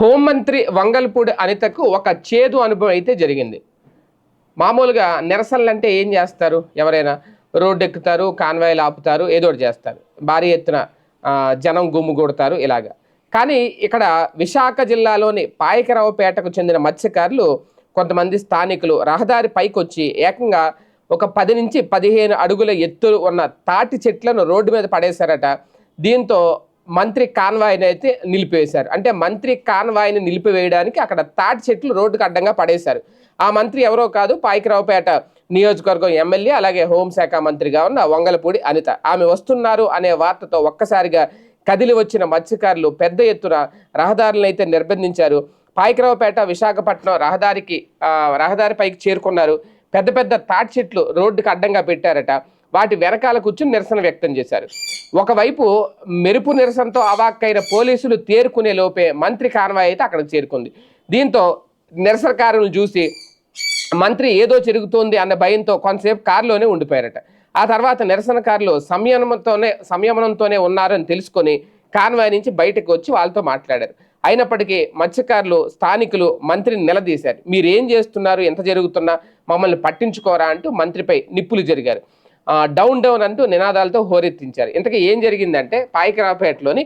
హోంమంత్రి వంగల్పూడి అనితకు ఒక చేదు అనుభవం అయితే జరిగింది. మామూలుగా నిరసనలు అంటే ఏం చేస్తారు? ఎవరైనా రోడ్డు ఎక్కుతారు కాన్వాయ్లు ఆపుతారు ఏదో ఒకటి చేస్తారు. భారీ ఎత్తున జనం గుమ్ము కొడతారు ఇలాగా. కానీ ఇక్కడ విశాఖ జిల్లాలోని పాయకరావుపేటకు చెందిన మత్స్యకారులు కొంతమంది స్థానికులు రహదారి పైకొచ్చి ఏకంగా ఒక పది నుంచి పదిహేను అడుగుల ఎత్తులు ఉన్న తాటి చెట్లను రోడ్డు మీద పడేశారట. దీంతో మంత్రి కాన్వాయ్ని అయితే నిలిపివేశారు. అంటే మంత్రి కాన్వాయ్ని నిలిపివేయడానికి అక్కడ తాటి చెట్లు రోడ్డుకు అడ్డంగా పడేశారు. ఆ మంత్రి ఎవరో కాదు పాయకరావుపేట నియోజకవర్గం ఎమ్మెల్యే అలాగే హోంశాఖ మంత్రిగా ఉన్న వంగలపూడి అనిత. ఆమె వస్తున్నారు అనే వార్తతో ఒక్కసారిగా కదిలి వచ్చిన మత్స్యకారులు పెద్ద ఎత్తున రహదారులనైతే నిర్బంధించారు. పాయికరావుపేట విశాఖపట్నం రహదారికి రహదారి రహదారిపైకి చేరుకున్నారు. పెద్ద పెద్ద తాటి చెట్లు రోడ్డుకు అడ్డంగా పెట్టారట. వాటి వెనకాల కూర్చుని నిరసన వ్యక్తం చేశారు. ఒకవైపు మెరుపు నిరసనతో అవాక్కైన పోలీసులు తేరుకునే లోపే మంత్రి కాన్వాయ్ అయితే అక్కడికి చేరుకుంది. దీంతో నిరసనకారులను చూసి మంత్రి ఏదో జరుగుతోంది అన్న భయంతో కొంతసేపు కారులోనే ఉండిపోయారట. ఆ తర్వాత నిరసనకారులు సంయమనంతోనే సంయమనంతోనే ఉన్నారని తెలుసుకొని కాన్వాయ్ నుంచి బయటకు వచ్చి వాళ్ళతో మాట్లాడారు. అయినప్పటికీ మత్స్యకారులు స్థానికులు మంత్రిని నిలదీశారు. మీరు ఏం చేస్తున్నారు? ఎంత జరుగుతున్నా? మమ్మల్ని పట్టించుకోరా? అంటూ మంత్రిపై నిప్పులు జరిగారు. డౌన్ డౌన్ అంటూ నినాదాలతో హోరెత్తించారు. ఇంతకీ ఏం జరిగిందంటే పాయకరావుపేటలోని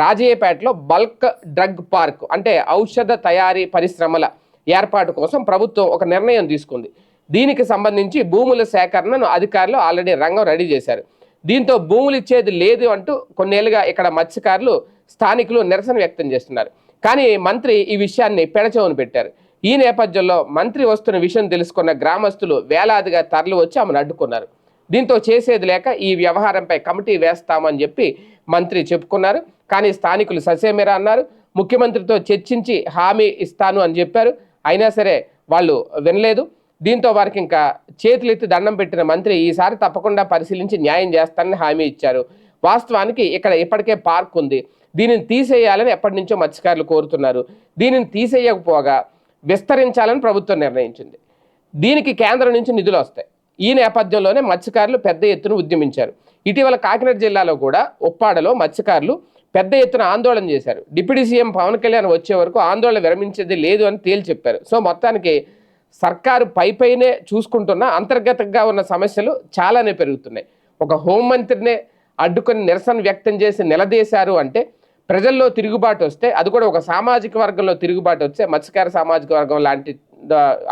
రాజయ్యపేటలో బల్క్ డ్రగ్ పార్క్ అంటే ఔషధ తయారీ పరిశ్రమల ఏర్పాటు కోసం ప్రభుత్వం ఒక నిర్ణయం తీసుకుంది. దీనికి సంబంధించి భూముల సేకరణను అధికారులు ఆల్రెడీ రంగం రెడీ చేశారు. దీంతో భూములు ఇచ్చేది లేదు అంటూ కొన్నేళ్ళుగా ఇక్కడ మత్స్యకారులు స్థానికులు నిరసన వ్యక్తం చేస్తున్నారు. కానీ మంత్రి ఈ విషయాన్ని పెడచెవును పెట్టారు. ఈ నేపథ్యంలో మంత్రి వస్తున్న విషయం తెలుసుకున్న గ్రామస్తులు వేలాదిగా తరలి వచ్చి ఆమెను అడ్డుకున్నారు. దీంతో చేసేది లేక ఈ వ్యవహారంపై కమిటీ వేస్తామని చెప్పి మంత్రి చెప్పుకున్నారు. కానీ స్థానికులు ససేమిరా అన్నారు. ముఖ్యమంత్రితో చర్చించి హామీ ఇస్తాను అని చెప్పారు. అయినా సరే వాళ్ళు వినలేదు. దీంతో వారికి ఇంకా చేతులెత్తి దండం పెట్టిన మంత్రి ఈసారి తప్పకుండా పరిశీలించి న్యాయం చేస్తానని హామీ ఇచ్చారు. వాస్తవానికి ఇక్కడ ఇప్పటికే పార్క్ ఉంది. దీనిని తీసేయాలని ఎప్పటి నుంచో మత్స్యకారులు కోరుతున్నారు. దీనిని తీసేయకపోగా విస్తరించాలని ప్రభుత్వం నిర్ణయించింది. దీనికి కేంద్రం నుంచి నిధులు వస్తాయి. ఈ నేపథ్యంలోనే మత్స్యకారులు పెద్ద ఎత్తున ఉద్యమించారు. ఇటీవల కాకినాడ జిల్లాలో కూడా ఉప్పాడలో మత్స్యకారులు పెద్ద ఎత్తున ఆందోళన చేశారు. డిప్యూటీ సీఎం పవన్ కళ్యాణ్ వచ్చే వరకు ఆందోళన విరమించేది లేదు అని తేల్చి చెప్పారు సో మొత్తానికి సర్కారు పై పైనే చూసుకుంటున్న అంతర్గతంగా ఉన్న సమస్యలు చాలానే పెరుగుతున్నాయి. ఒక హోంమంత్రినే అడ్డుకొని నిరసన వ్యక్తం చేసి నిలదీశారు అంటే ప్రజల్లో తిరుగుబాటు వస్తే అది కూడా ఒక సామాజిక వర్గంలో తిరుగుబాటు వస్తే మత్స్యకార సామాజిక వర్గం లాంటి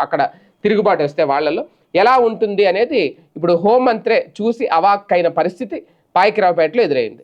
అక్కడ తిరుగుబాటు వస్తే వాళ్ళలో ఎలా ఉంటుంది అనేది ఇప్పుడు హోంమంత్రే చూసి అవాక్కైన పరిస్థితి పాయకిరావుపేటలో ఎదురైంది.